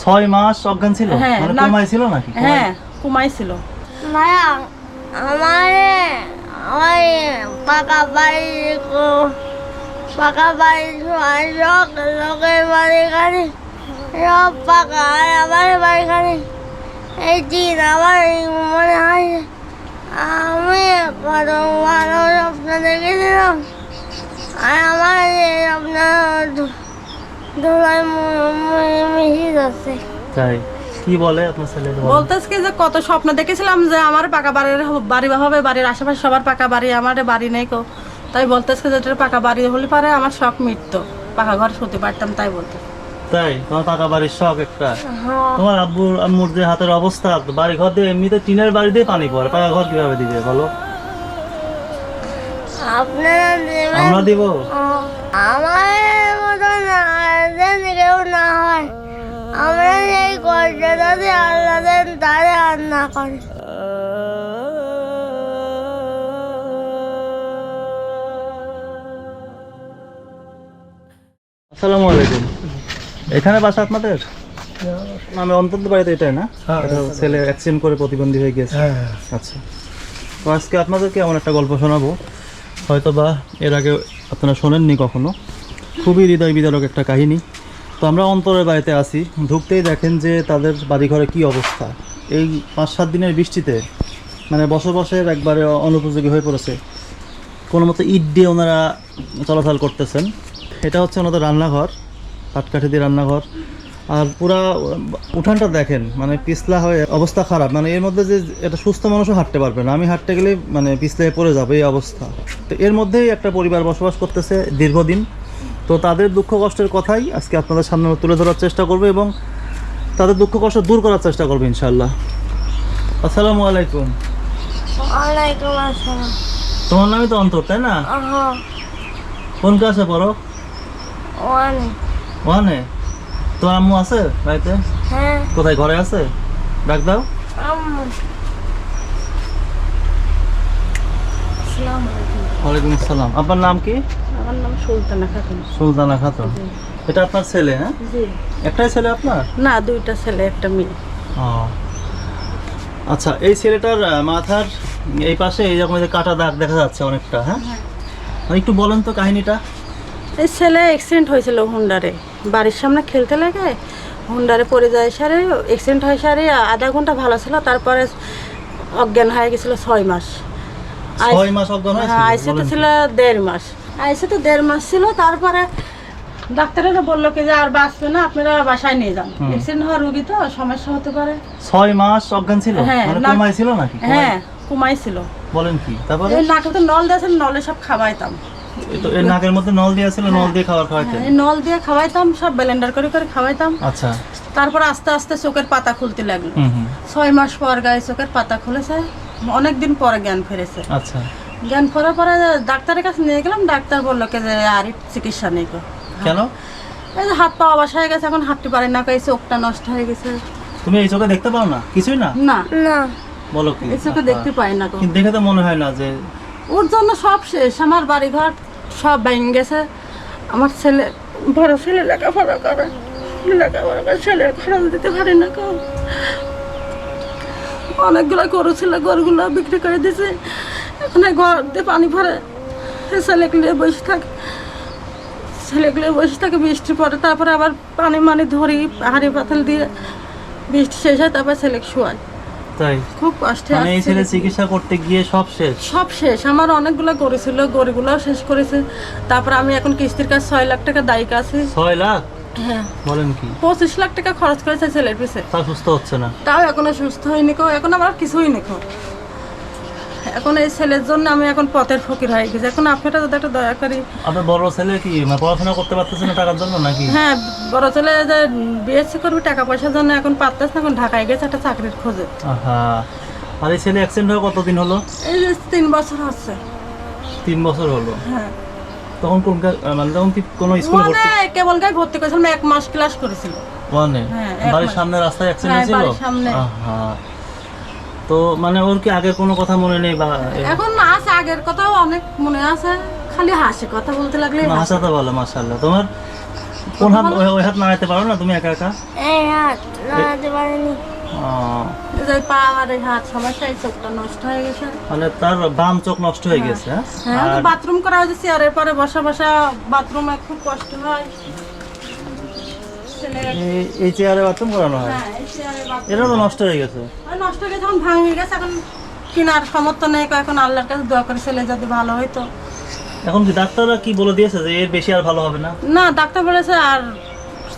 ছয় মাস অজ্ঞান ছিল? হ্যাঁ, মানে কোমায় ছিল নাকি? কোমায়? হ্যাঁ কুমাইছিল ভাইয়া আমারে ওই পাকা বাড়ি পাকা বাড়ি লোক লোকের বাড়ি গাড়ি সব পাকা আর আমার বাড়ি গাড়ি এই দিন আমার মনে হয় আমি কত ভালো স্বপ্ন দেখেছিলাম। আর আমার এই স্বপ্ন তাই। কি বলে আপনার ছেলে? বলতেছে কি যে কত স্বপ্ন দেখেছিলাম যে আমার পাকা বাড়ির বাড়ি হবে বাড়ির আশেপাশে সবার পাকা বাড়ি আমার বাড়ি নেই কো। তাই বলতেছে যে এটা পাকা বাড়ি হলে পারে আমার শখ মিটতো। পাকা ঘর শুতে পারতাম তাই বলতে। তাই? তোমার পাকা বাড়ির শখ একটা? হ্যাঁ। তোমার আব্বুর আম্মুর যে হাতের অবস্থা বাড়ি ঘর দিয়ে এমনিতে টিনের বাড়ি দিয়ে পানি পড়ে। পাকা ঘর কীভাবে দিবে বলো? আপনারা আমরা দিব। আমার মতো না কেউ না হয়। আমরা আল্লাহ দেন তারে আর না করে। আসসালামু আলাইকুম। এখানে বাসা আপনাদের? আমি অন্তত বাড়িতে এটাই না? ছেলে অ্যাক্সিডেন্ট করে প্রতিবন্ধী হয়ে গেছে আচ্ছা। তো আজকে আপনাদেরকে এমন একটা গল্প শোনাবো। হয়তো বা এর আগে আপনারা শোনেননি কখনো। খুবই হৃদয় বিদারক একটা কাহিনী। তো আমরা অন্তরের বাড়িতে আসি ঢুকতেই দেখেন যে তাদের বাড়িঘরে কি অবস্থা। এই পাঁচ সাত দিনের বৃষ্টিতে মানে বসবাসের একবারে অনুপযোগী হয়ে পড়েছে। কোনো মতো ইট দিয়ে ওনারা চলাচল করতেছেন। এটা হচ্ছে ওনাদের রান্নাঘর কাঠকাঠি দিয়ে রান্নাঘর। আর পুরা উঠানটা দেখেন মানে পিছলা হয়ে অবস্থা খারাপ। মানে এর মধ্যে যে এটা সুস্থ মানুষও হাঁটতে পারবে না। আমি হাঁটতে গেলে মানে পিছলে পড়ে যাবে এই অবস্থা। তো এর মধ্যেই একটা পরিবার বসবাস করতেছে দীর্ঘদিন। তো তাদের দুঃখ কষ্টের কথাই আজকে আপনাদের সামনে তুলে ধরার চেষ্টা করব এবং তাদের দুঃখ কষ্ট দূর করার চেষ্টা করব ইনশাল্লাহ আসসালামু আলাইকুম। ওয়ালাইকুম আসসালাম। তোমার নামই তো অন্তর তাই না? হ্যাঁ। কোন ক্লাসে পড়ো? অনেক ওয়ানে? তোমার আম্মু আছে বাড়িতে? হ্যাঁ। কোথায় ঘরে আছে? ডাক দাও। আম্মু। আসসালামু আলাইকুম। ওয়ালাইকুম আসসালাম। আপনার নাম কি? আমার নাম সুলতানা খাতুন। সুলতানা খাতুন। এটা আপনার ছেলে হ্যাঁ? একটাই ছেলে আপনার? না দুইটা ছেলে একটা মেয়ে। আচ্ছা এই ছেলেটার মাথার এই পাশে এই রকম যে কাটা দাগ দেখা যাচ্ছে অনেকটা হ্যাঁ? আর একটু বলেন তো কাহিনীটা। এই ছেলে অ্যাক্সিডেন্ট হয়েছিল হুন্ডারে। বাড়ির সামনে খেলতে লাগে হুন্ডারে পড়ে যায় সারে অ্যাক্সিডেন্ট হয় সারে আধা ঘণ্টা ভালো ছিল তারপরে অজ্ঞান হয়ে গেছিল ছয় মাস। ছয় মাস অজ্ঞান? হ্যাঁ আইসে তো। ছিল দেড় মাস। আইসে তো দেড় মাস ছিল তারপরে ডাক্তারেরা বলল কি যে আর বাঁচবে না আপনারা বাসায় নিয়ে যান। অ্যাক্সিডেন্ট হওয়ার রুগী তো সমস্যা হতে পারে। ছয় মাস অজ্ঞান ছিল? হ্যাঁ, মানে না- ছিল নাকি? হ্যাঁ কুমাইছিল বলেন কি তারপরে? এই নাকে তো নল দিয়েছে নলে সব খাওয়াইতাম। এই তো এর নাকের মধ্যে নল দিয়া ছিল নল দিয়ে খাবার খাওয়াইতেন? হ্যাঁ, এই নল দিয়ে খাওয়াইতাম সব ব্লেন্ডার করে করে খাওয়াইতাম। আচ্ছা। তারপর আস্তে আস্তে চোখের পাতা খুলতে লাগল। ছয় মাস পর গায়ে চোখের পাতা খুলেছে অনেক দিন পরে জ্ঞান ফিরেছে। আচ্ছা। জ্ঞান ফেরার পরে ডাক্তারের কাছে নিয়ে গেলাম ডাক্তার বলল কি যে আর চিকিৎসা নেই গো। কেন? এই যে হাত পা অবাস হয়ে গেছে এখন হাঁটতে পারে না এই চোখটা নষ্ট হয়ে গেছে। তুমি এই চোখে দেখতে পাও না? কিছুই না? না। না। বলো কি? এই চোখে দেখতে পাই না কিন্তু দেখে তো মনে হয় না যে ওর জন্য সব শেষ। আমার বাড়িঘর সব ভেঙে গেছে। আমার ছেলে বড় ছেলে লেখাপড়া করে। লেখাপড়া করে ছেলের খরচ দিতে পারে না কেউ অনেকগুলো গরু ছিল গরুগুলো বিক্রি করে দিছে। এই ঘর দিয়ে পানি ভরে ছেলেগুলো বসে থাকে। ছেলেগুলো বসে থাকে বৃষ্টি পরে তারপরে আবার পানি মানি ধরি হাড়ি পাতাল দিয়ে বৃষ্টি শেষ হয় তারপর ছেলেকে শোয়ায় তাই? খুব কষ্টে মানে এই ছেলে চিকিৎসা করতে গিয়ে সব শেষ? সব শেষ। আমার অনেকগুলো গরু ছিল গরুগুলোও শেষ করেছে। তারপর আমি এখন কিস্তির কাছে ছয় লাখ টাকা দায়িক আছি ছয় লাখ? হ্যাঁ। বলেন কি? পঁচিশ লাখ টাকা খরচ করেছে ছেলের পিছে। তা সুস্থ হচ্ছে না? তাও এখনও সুস্থ হয়নি কো এখন আমার কিছুই নেই এখন এই ছেলের জন্য আমি এখন পথের ফকির হয়ে গেছি। এখন আপনারা যদি একটা দয়া করি আপনার বড় ছেলে কি মানে পড়াশোনা করতে পারতেছে না টাকার জন্য নাকি? হ্যাঁ বড় ছেলে যে বিএসসি করবি টাকা পয়সার জন্য এখন পারতেছে না এখন ঢাকায় গেছে একটা চাকরির খোঁজে। আহা আর এই ছেলে অ্যাক্সিডেন্ট হয়ে কতদিন হলো? এই যে তিন বছর হচ্ছে। তিন বছর হলো। হ্যাঁ। তখন কোন মানে তখন কি কোনো স্কুলে মানে ভর্তি কেবল গায়ে ভর্তি করেছিলাম এক মাস ক্লাস করেছিল। মানে হ্যাঁ, বাড়ির। সামনে রাস্তায় অ্যাক্সিডেন্ট হ্যাঁ, ছিল বাড়ির সামনে। আহা। তো মানে ওর কি আগের কোনো কথা মনে নেই বা এখন আছে আগের কথাও অনেক মনে আছে। খালি হাসি কথা বলতে লাগলে না, হাসাতে ভালো মাশাআল্লাহ। তোমার কোন হাত ওই- হাত নাড়াতে পারো না তুমি একা একা? এই হাত নাড়াতে পারিনি। আহ, এই পা আর হাত সমস্যা এই চোখটা নষ্ট হয়ে গেছে। মানে তার বাম চোখ নষ্ট হয়ে গেছে হ্যাঁ? হ্যাঁ বাথরুম করা হয়েছে চেয়ারের পরে বসা বসা বাথরুমে খুব কষ্ট হয়। এই- চেয়ারে বাথরুম করানো হয়? হ্যাঁ চেয়ারে তো নষ্ট হয়ে গেছে। নষ্ট হয়ে গেছে এখন ভাঙে গেছে এখন কেনার সমর্থ নেই এখন আল্লাহর কাছে দোয়া করে ছেলে যদি ভালো হইতো। এখন কি ডাক্তাররা কি বলে দিয়েছে যে এর বেশি আর ভালো হবে না? না ডাক্তার বলেছে আর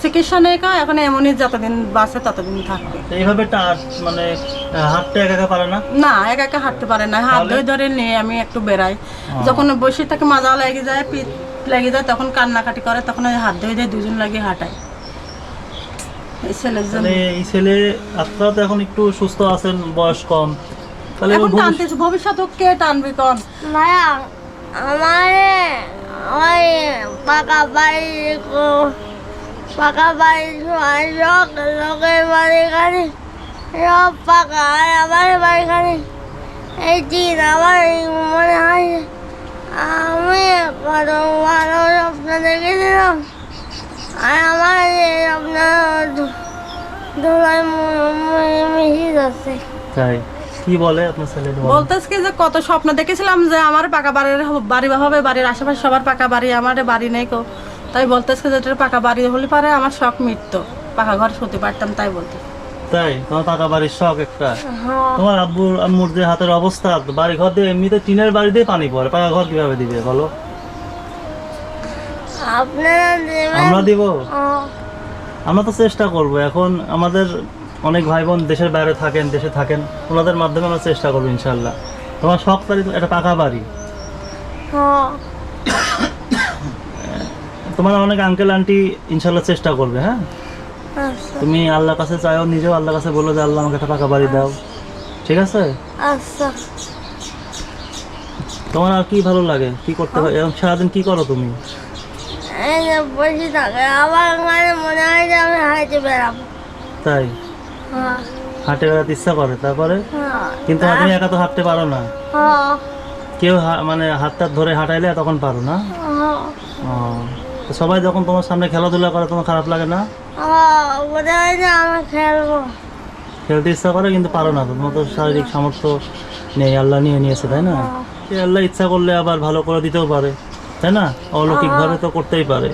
চিকিৎসা নেই কা এখন এমনই যতদিন বাঁচে ততদিন থাকবে। এইভাবে টাচ মানে হাঁটতে একা একা পারে না? না একা একা হাঁটতে পারে না। হাত ধরে ধরে নিয়ে আমি একটু বেড়াই। যখন বসে থাকে মাজা লেগে যায় পিঠ লেগে যায় তখন কান্নাকাটি করে তখন হাত ধরে ধরে দুজন লাগে হাঁটাই। এই ছেলে আপনারা তো এখন একটু সুস্থ আছেন বয়স কম। তাহলে এখন ওর ভবিষ্যৎ- কে টানবি কন? ভাইয়া আমারে ওই পাকা বাড়ি পাকা বাড়ি লোক লোকের বাড়ি খানি সব পাকা আর আমার বাড়ি খানি এই দিন আমার মনে হয় আমি কত ভালো স্বপ্ন দেখেছিলাম। আর আমার স্বপ্ন ধুলাই মিশে যাচ্ছে। তাই? কি বলে আপনার ছেলে বলে? বলতেছ কি যে কত স্বপ্ন দেখেছিলাম যে আমার পাকা বাড়ির বাড়ি হবে বাড়ির আশেপাশে সবার পাকা বাড়ি আমার বাড়ি নেই কো। তাই বলতেছ কি যে এটার পাকা বাড়ি হলে পারে আমার শখ মিটতো। পাকা ঘর শুতে পারতাম তাই বলতে তাই? তোমার পাকা বাড়ির শখ একটা? হ্যাঁ। তোমার আব্বুর আম্মুর যে হাতের অবস্থা বাড়ি ঘর দিয়ে এমনিতে টিনের বাড়ি দিয়ে পানি পড়ে। পাকা ঘর কীভাবে দিবে বলো? আপনারা দেবেন? আমরা দিব। আমরা তো চেষ্টা করব। এখন আমাদের অনেক ভাই বোন দেশের বাইরে থাকেন দেশে থাকেন ওনাদের মাধ্যমে আমরা চেষ্টা করব ইনশাল্লাহ। তোমার শখ বাড়ি একটা পাকা বাড়ি। তোমার অনেক আঙ্কেল আন্টি ইনশাল্লাহ চেষ্টা করবে হ্যাঁ? আচ্ছা। তুমি আল্লাহর কাছে চাইও নিজেও আল্লাহর কাছে বলো যে আল্লাহ আমাকে একটা পাকা বাড়ি দাও। ঠিক আছে? আচ্ছা। তোমার আর কি ভালো লাগে? কি করতে পারো এবং সারাদিন কি করো তুমি? বসে থাকে আমার মানে মনে হয় যে আমি হাইতে বেড়াবো তাই? হ্যাঁ। হাঁটে বেড়াতে ইচ্ছা করে তারপরে? হ্যাঁ। কিন্তু তুমি একা তো হাঁটতে পারো না। হ্যাঁ। কেউ মানে হাতটা ধরে হাঁটাইলে তখন পারো না? সবাই যখন তোমার সামনে খেলাধুলা করে তোমার খারাপ লাগে না? হ্যাঁ, মনে হয় যে আমি খেলব। খেলতে ইচ্ছা করে কিন্তু পারো না তোমার তো শারীরিক সামর্থ্য নেই আল্লাহ নিয়ে নিয়েছে তাই না? আল্লাহ ইচ্ছা করলে আবার ভালো করে দিতেও পারে। তাই না? অলৌকিকভাবে তো করতেই পারে।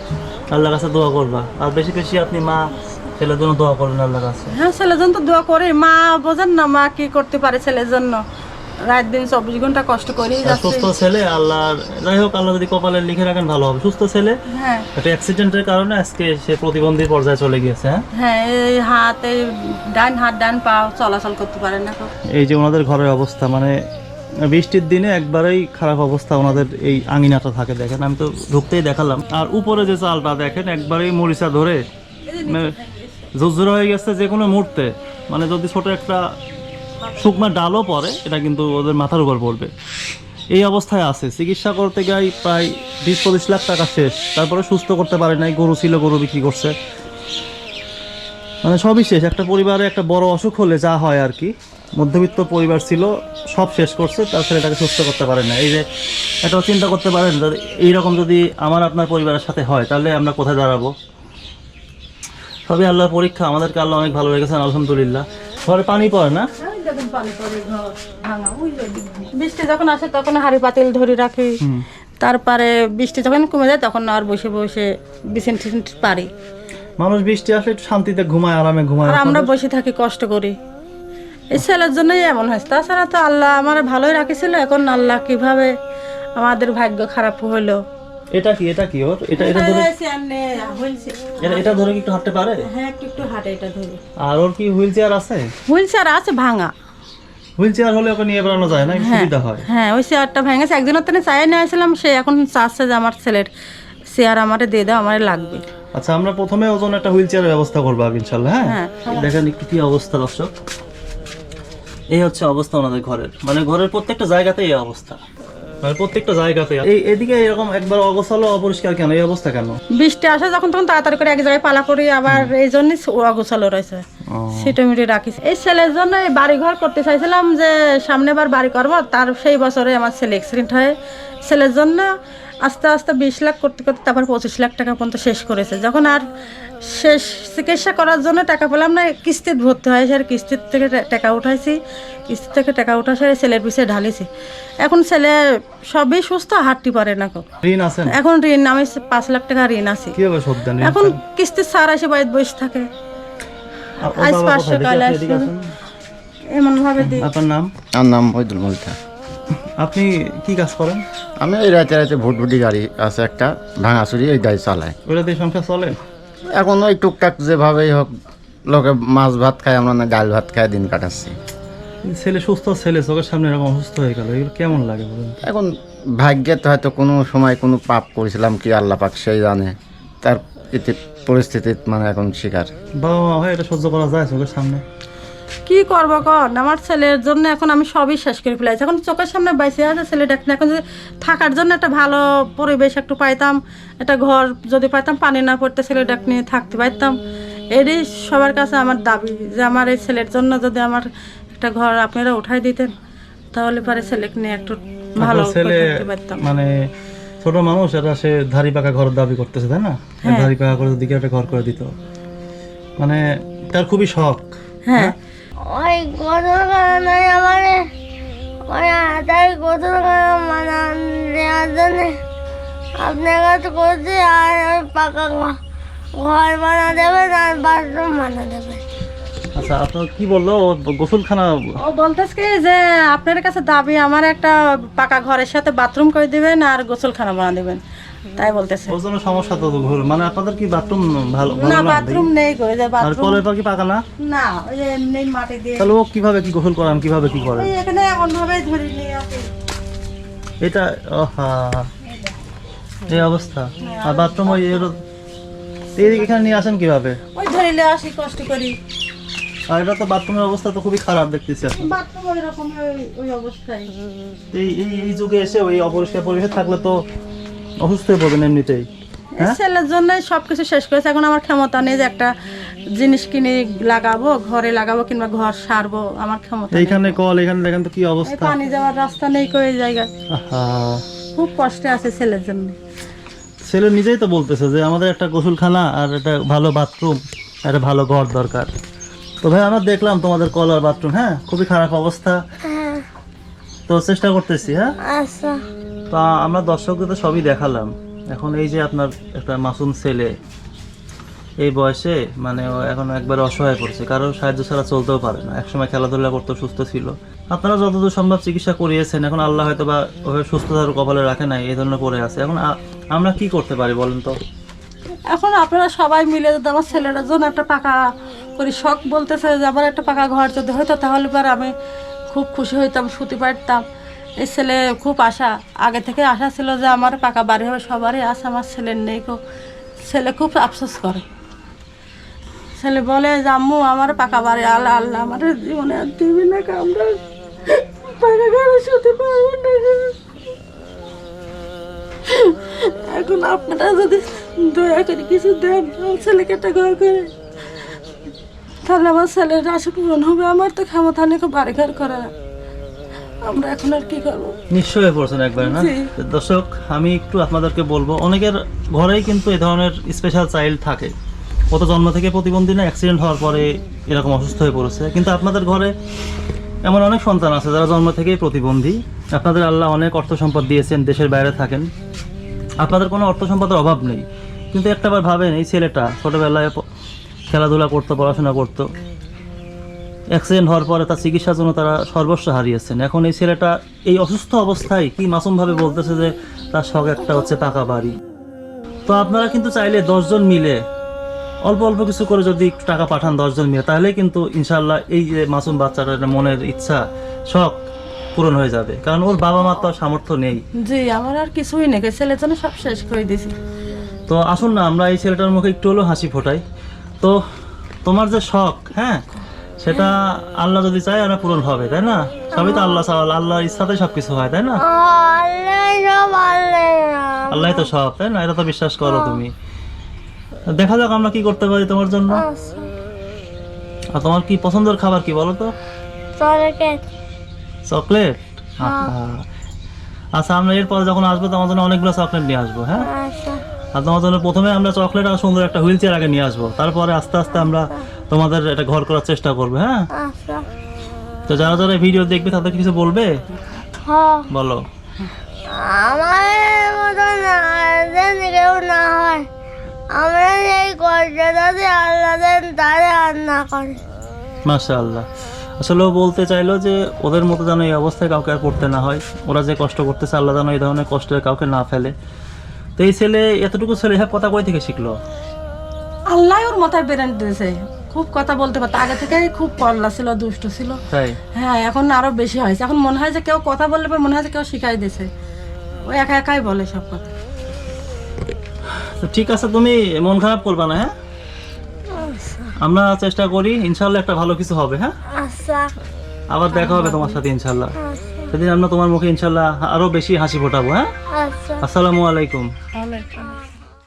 আল্লাহর কাছে দোয়া করবা। আর বেশি বেশি আপনি মা ছেলের জন্য দোয়া করবেন আল্লাহর কাছে। হ্যাঁ ছেলের জন্য তো দোয়া করে। মা বোঝেন না মা কি করতে পারে ছেলের জন্য। রাত দিন চব্বিশ ঘণ্টা কষ্ট যাচ্ছে। সুস্থ ছেলে আল্লাহর যাই হোক আল্লাহ যদি কপালে লিখে রাখেন ভালো হবে। সুস্থ ছেলে হ্যাঁ। একটা অ্যাক্সিডেন্টের কারণে আজকে সে প্রতিবন্ধী পর্যায়ে চলে গিয়েছে হ্যাঁ? হ্যাঁ এই হাত ডান হাত ডান পা চলাচল করতে পারে না এই যে ওনাদের ঘরের অবস্থা মানে বৃষ্টির দিনে একবারেই খারাপ অবস্থা ওনাদের এই আঙিনাটা থাকে, দেখেন। আমি তো ঢুকতেই দেখালাম। আর উপরে যে চালটা, দেখেন, একবারেই মরিচা ধরে মানে ঝুরঝুরে হয়ে গেছে যে কোনো মুহূর্তে। মানে যদি ছোট একটা শুকনা ডালও পড়ে, এটা কিন্তু ওদের মাথার উপর পড়বে। এই অবস্থায় আছে। চিকিৎসা করতে গিয়ে প্রায় বিশ পঁচিশ লাখ টাকা শেষ। তারপরে সুস্থ করতে পারে নাই। গরু ছিল, গরু বিক্রি করছে। মানে সবই শেষ। একটা পরিবারে একটা বড় অসুখ হলে যা হয় আর কি। মধ্যবিত্ত পরিবার ছিল সব শেষ করছে তার ছেলেটাকে সুস্থ করতে পারে না। এই যে একটা চিন্তা করতে পারেন এইরকম যদি আমার আপনার পরিবারের সাথে হয় তাহলে আমরা কোথায় দাঁড়াবো? সবই আল্লাহর পরীক্ষা আমাদেরকে আল্লাহ অনেক ভালো রেখেছেন আলহামদুলিল্লাহ। ঘরে পানি পড়ে না? বৃষ্টি যখন আসে তখন হাড়ি পাতিল ধরে রাখি। তারপরে বৃষ্টি যখন কমে যায় তখন আর বসে বসে বিছিন টিছিন পারি মানুষ বৃষ্টি আসলে একটু শান্তিতে ঘুমায় আরামে ঘুমায়। আর আমরা বসে থাকি কষ্ট করি। এই ছেলের জন্যই এমন হয়েছে। তাছাড়া তো আল্লাহ আমার ভালোই রাখিছিল এখন আল্লাহ কীভাবে আমাদের ভাগ্য খারাপ হইল? এটা কি এটা কি ওর? এটা এটা ধরে এটা এটা ধরে কি একটু হাঁটতে পারে? হ্যাঁ একটু একটু হাঁটে এটা ধরে। আর ওর কি হুইল চেয়ার আছে? হুইল চেয়ার আছে ভাঙা। হুইল চেয়ার হলে ওকে নিয়ে বেড়ানো যায় না? সুবিধা হয়। হ্যাঁ ওই চেয়ারটা ভেঙেছে একদিনের তো চাই নিয়ে আসলাম সে এখন চাচ্ছে যে আমার ছেলের চেয়ার আমারে দিয়ে দাও আমারে লাগবে। আচ্ছা আমরা প্রথমে ওজন একটা হুইল চেয়ারের ব্যবস্থা করব আগে ইনশাল্লাহ হ্যাঁ? হ্যাঁ। দেখেন একটু কি অবস্থা দর্শক। এই হচ্ছে অবস্থা ওনাদের ঘরের। মানে ঘরের প্রত্যেকটা জায়গাতে এই অবস্থা। মানে প্রত্যেকটা জায়গাতে এই এদিকে এরকম একবার অগোছালো অপরিষ্কার কেন? এই অবস্থা কেন? বৃষ্টি আসে যখন তখন তাড়াতাড়ি করে এক জায়গায় পালা করি আবার এই জন্যই অগোছালো রয়েছে। ও, সিটে মিটে রাখিস এই ছেলের জন্য এই বাড়ি ঘর করতে চাইছিলাম যে সামনে বার বাড়ি করব তার সেই বছরে আমার ছেলে অ্যাক্সিডেন্ট হয়। ছেলের জন্য আস্তে আস্তে বিশ লাখ করতে করতে তারপর পঁচিশ লাখ টাকা পর্যন্ত শেষ করেছে। যখন আর শেষ চিকিৎসা করার জন্য টাকা পেলাম না কিস্তিতে ভর্তি হয় আর কিস্তির থেকে টাকা উঠাইছি। কিস্তি থেকে টাকা উঠা সেরে ছেলের পিছিয়ে ঢালিছি। এখন ছেলে সবই সুস্থ হাঁটতে পারে না এখন। ঋণ আছেন এখন ঋণ আমি পাঁচ লাখ টাকা ঋণ আছে। এখন কিস্তির সার আসে বাড়িতে বসে থাকে। আজ বাবা পাঁচশো আসবে। আসুন। এমন ভাবে দিই আপনার নাম? আমার নাম মহিদুল মলিতা আপনি কি কাজ করেন? আমি এই রাতে রাতে ভুটভুটি গাড়ি আছে একটা ভাঙাচুরি এই গাড়ি চালাই। ওটা দিয়ে সংসার চলে? এখন ওই টুকটাক যেভাবেই হোক লোকে মাছ ভাত খায় আমরা না ডাল ভাত খায় দিন কাটাচ্ছি। ছেলে সুস্থ ছেলে চোখের সামনে এরকম অসুস্থ হয়ে গেল এগুলো কেমন লাগে বলুন এখন ভাগ্যে তো হয়তো কোনো সময় কোনো পাপ করেছিলাম কি আল্লাহ পাক সেই জানে তার এতে পরিস্থিতি মানে এখন শিকার। বাবা মা হয় এটা সহ্য করা যায় চোখের সামনে? কি করব কন? আমার ছেলের জন্য এখন আমি সবই শেষ করে ফেলেছি। এখন চোখের সামনে বাইসে আছে ছেলেটা। এখন যদি থাকার জন্য একটা ভালো পরিবেশ একটু পাইতাম একটা ঘর যদি পাইতাম পানি না পড়তে ছেলেটাকে নিয়ে থাকতে পারতাম এরই সবার কাছে আমার দাবি যে আমার এই ছেলের জন্য যদি আমার একটা ঘর আপনারা উঠাই দিতেন তাহলে পরে ছেলেকে নিয়ে একটু ভালো ছেলে পারতাম। মানে ছোট মানুষ এটা সে ধারি পাকা ঘরের দাবি করতেছে তাই না? হ্যাঁ। ধারি পাকা করে দিকে একটা ঘর করে দিত। মানে তার খুবই শখ হ্যাঁ? ওই গোসল কারণে আমার ওই হাতায় গোসল করা মানা দেওয়ার জন্য আপনার কাছে করছি আর ওই পাকা ঘর বানা দেবেন আর বাথরুম বানা দেবেন আচ্ছা আপনার কি বলল? ও গোসলখানা ও বলতেছে কি যে আপনার কাছে দাবি আমার একটা পাকা ঘরের সাথে বাথরুম করে দিবেন আর গোসলখানা বানা দিবেন। তাই বলতেছে। ওর জন্য সমস্যা তো মানে আপনাদের কি বাথরুম ভালো না বাথরুম নেই আর বাথরুম কলের কি পাকা না? না ওই এমনি মাটি দিয়ে তাহলে ও কীভাবে কি গোসল করান কীভাবে কি করেন? এখানে এমন ভাবে ধরে নিয়ে আসে। এটা আহা এই অবস্থা। আর বাথরুম ওই এর- এইদিকে এখানে নিয়ে আসেন কীভাবে? ওই ধরে নিয়ে আসি কষ্ট করি। আর এটা তো বাথরুমের অবস্থা তো খুবই খারাপ দেখতেছি এখন। বাথরুম ওই রকম ওই- অবস্থায়। এই এই এই যুগে এসে ওই অপরিষ্কার পরিবেশে থাকলে তো অসুস্থ হয়ে পড়বেন এমনিতেই হ্যাঁ? ছেলের জন্য সব কিছু শেষ করেছে। এখন আমার ক্ষমতা নেই যে একটা জিনিস কিনে লাগাবো ঘরে লাগাবো কিংবা ঘর সারবো আমার ক্ষমতা। এইখানে কল এখানে দেখেন তো কি অবস্থা। পানি যাওয়ার রাস্তা নেই কই জায়গায়। আহা। খুব কষ্টে আছে ছেলের জন্য। ছেলে নিজেই তো বলতেছে যে আমাদের একটা গোসলখানা আর একটা ভালো বাথরুম একটা ভালো ঘর দরকার। তো ভাই আমরা দেখলাম তোমাদের কল আর বাথরুম হ্যাঁ? খুবই খারাপ অবস্থা। হ্যাঁ। তো চেষ্টা করতেছি হ্যাঁ? আচ্ছা। তো আমরা দর্শকদের তো সবই দেখালাম। এখন এই যে আপনার একটা মাসুম ছেলে, এই বয়সে মানে ও এখন একবার অসহায় পড়ছে। কারোর সাহায্য ছাড়া চলতেও পারে না। একসময় খেলাধুলা করতে সুস্থ ছিল। আপনারা যতদূর সম্ভব চিকিৎসা করিয়েছেন, এখন আল্লাহ হয়তো বা ওভাবে সুস্থতার কপালে রাখে নাই, এই ধরনের পড়ে আছে। এখন আমরা কি করতে পারি বলেন তো? এখন আপনারা সবাই মিলে যদি আমার ছেলেটার জন্য একটা পাকা করি শখ বলতেছে যে আমার একটা পাকা ঘর যদি হইতো, তাহলে পর আমি খুব খুশি হইতাম, সুতি পারতাম। এই ছেলে খুব আশা, আগে থেকে আশা ছিল যে আমার পাকা বাড়ি হবে, সবারই আশা, আমার ছেলের নেই গো। ছেলে খুব আফসোস করে। ছেলে বলে যে আম্মু আমার পাকা বাড়ি আল্লাহ আল্লাহ আমার জীবনে আর দিবি না আমরা। পাকা ঘরে না এখন আপনারা যদি দয়া করে কিছু দেন ছেলেকে একটা ঘর করে। তাহলে আমার ছেলের আশা পূরণ হবে, আমার তো ক্ষমতা নেই বাড়ি ঘর করা আমরা এখন আর কি করব? নিশ্চয় হয়ে পড়ছেন একবার না? দর্শক আমি একটু আপনাদেরকে বলব অনেকের ঘরেই কিন্তু এই ধরনের স্পেশাল চাইল্ড থাকে। ও তো জন্ম থেকে প্রতিবন্ধী না অ্যাক্সিডেন্ট হওয়ার পরে এরকম অসুস্থ হয়ে পড়েছে। কিন্তু আপনাদের ঘরে এমন অনেক সন্তান আছে যারা জন্ম থেকেই প্রতিবন্ধী। আপনাদের আল্লাহ অনেক অর্থ সম্পদ দিয়েছেন দেশের বাইরে থাকেন। আপনাদের কোনো অর্থ সম্পদের অভাব নেই। কিন্তু একটাবার ভাবেন এই ছেলেটা ছোটোবেলায় খেলাধুলা করতো পড়াশোনা করতো। অ্যাক্সিডেন্ট হওয়ার পরে তার চিকিৎসার জন্য তারা সর্বস্ব হারিয়েছেন। এখন এই ছেলেটা এই অসুস্থ অবস্থায় কি মাসুমভাবে বলতেছে যে তার শখ একটা হচ্ছে পাকা বাড়ি? তো আপনারা কিন্তু চাইলে দশজন মিলে অল্প অল্প কিছু করে যদি টাকা পাঠান দশজন মিলে তাহলে কিন্তু ইনশাল্লাহ এই যে মাসুম বাচ্চাটার মনের ইচ্ছা শখ পূরণ হয়ে যাবে। কারণ ওর বাবা মার তো আর সামর্থ্য নেই। জি আমার আর কিছুই নেই। ছেলের জন্য সব শেষ করে দিয়েছি তো আসুন না আমরা এই ছেলেটার মুখে একটু হলেও হাসি ফোটাই। তো তোমার যে শখ হ্যাঁ? সেটা আল্লাহ যদি চায় আমরা পূরণ হবে তাই না? সবই তো আল্লাহ চাওয়াল আল্লাহর ইচ্ছাতে সবকিছু হয় তাই না? আল্লাহ তো সব তাই না? এটা তো বিশ্বাস করো তুমি। দেখা যাক আমরা কি করতে পারি তোমার জন্য। আচ্ছা। আর তোমার কি পছন্দের খাবার কি বলো তো? চকলেট। হ্যাঁ। আচ্ছা আমরা এরপরে যখন আসব তোমার জন্য অনেকগুলো চকলেট নিয়ে আসব হ্যাঁ? আচ্ছা। আর তোমার জন্য প্রথমে আমরা চকলেট আর সুন্দর একটা হুইল চেয়ার আগে নিয়ে আসব। তারপরে আস্তে আস্তে আমরা তোমাদের এটা ঘর করার চেষ্টা করবে হ্যাঁ? আচ্ছা। তো যারা যারা ভিডিও দেখবে তাদের কিছু বলবে? হ বলো। মতন কেউ না হয়। আমরা এই কষ্টটাতে আল্লাহ দেন তারে আর না করে। মাশা আল্লাহ আসলে ও বলতে চাইলো যে ওদের মতো যেন এই অবস্থায় কাউকে আর পড়তে না হয়। ওরা যে কষ্ট করতেছে আল্লাহ যেন এই ধরনের কষ্টে কাউকে না ফেলে। তো এই ছেলে এতটুকু ছেলে হ্যাঁ কথা কই থেকে শিখলো? আল্লাহ ওর মাথায় বেরেন দিয়েছে। খুব কথা বলতে পারতো। আগে থেকে খুব পল্লা ছিল দুষ্ট ছিল। তাই? হ্যাঁ এখন আরও বেশি হয়েছে। এখন মনে হয় যে কেউ কথা বললে পরে মনে হয় যে কেউ শিখাই দিয়েছে। ও একা একাই বলে সব কথা। তো ঠিক আছে তুমি মন খারাপ করবা না হ্যাঁ? আমরা চেষ্টা করি ইনশাল্লাহ একটা ভালো কিছু হবে হ্যাঁ? আচ্ছা। আবার দেখা হবে তোমার সাথে ইনশাল্লাহ আচ্ছা। সেদিন আমরা তোমার মুখে ইনশাল্লাহ আরও বেশি হাসি ফোটাবো হ্যাঁ? আচ্ছা। আসসালামু আলাইকুম।